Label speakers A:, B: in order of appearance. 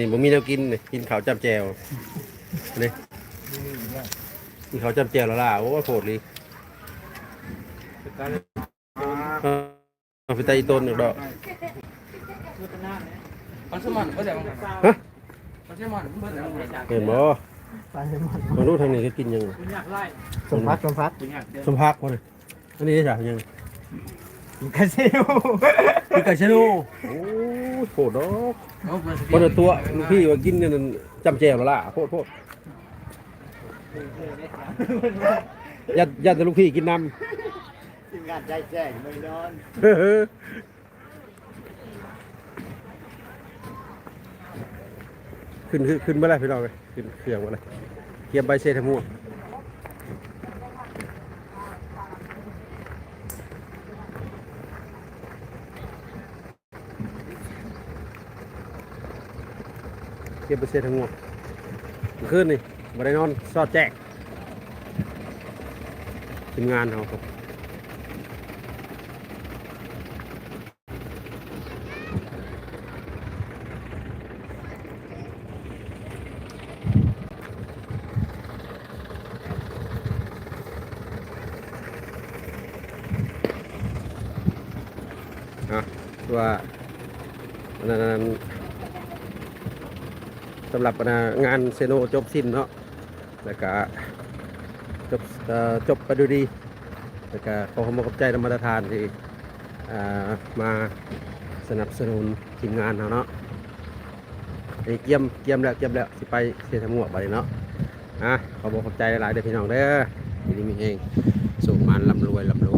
A: นี่ผมมีแนวกินนี่กินข้าวจับแจวนี่กินข้าวจับแจวแล้วล่ะโอ้โหโผดเลยเออเอาไปไตอีต้นอีกดอก
B: มันสมันก็จะมัน
A: ฮะ
B: มันสมันเบิ่งแล้วมันอยาก
A: เห็นบ่มาดูทางนี้ก็กินยัง
B: อยากไล่
C: สมพักสมพัก
B: อยากเดิน
A: สมพักวะเลยอันนี้ได้จ้ะยัง
C: คาซิโน
A: กินไก่ชะโนโอ้ ยโผดดอก
B: โอ้เบิ่งส
A: คนละตัวลูกพี่ว่ากินกันนั่นจำแจวแล้วล่ะโพดโพดยัดยัดแต่ลูกพี่กินน้
C: ทีมงานใจแจ้งไม่นอนำ
A: ขึ้นขึ้นขึ้นเมื่อไรพี่น้องเลยขึ้นเครื่องเมื่อไรเกียมใบเซทามู เกียมใบเซทามูขึ้นนี่บัไดนอนซอดแจกทีมงานเขาครับอะว่าอันนั้น สำหรับงานเซโนจบสิ้นเนาะแล้วก็จบเอ่อจบไปดูดีแล้วก็ขอขอบคุณขอบใจธรรมทานที่อ่ามาสนับสนุนทีมงานเราเนาะไอ้เกี่ยมเกี่ยมแล้วเกี่ยมแล้วสิไปเสียทำหมวไปเนาะอะขอบอกขอบใจหลายๆเด้อพี่น้องเด้อทีนี้มีเองสุขมันลำรวยลำร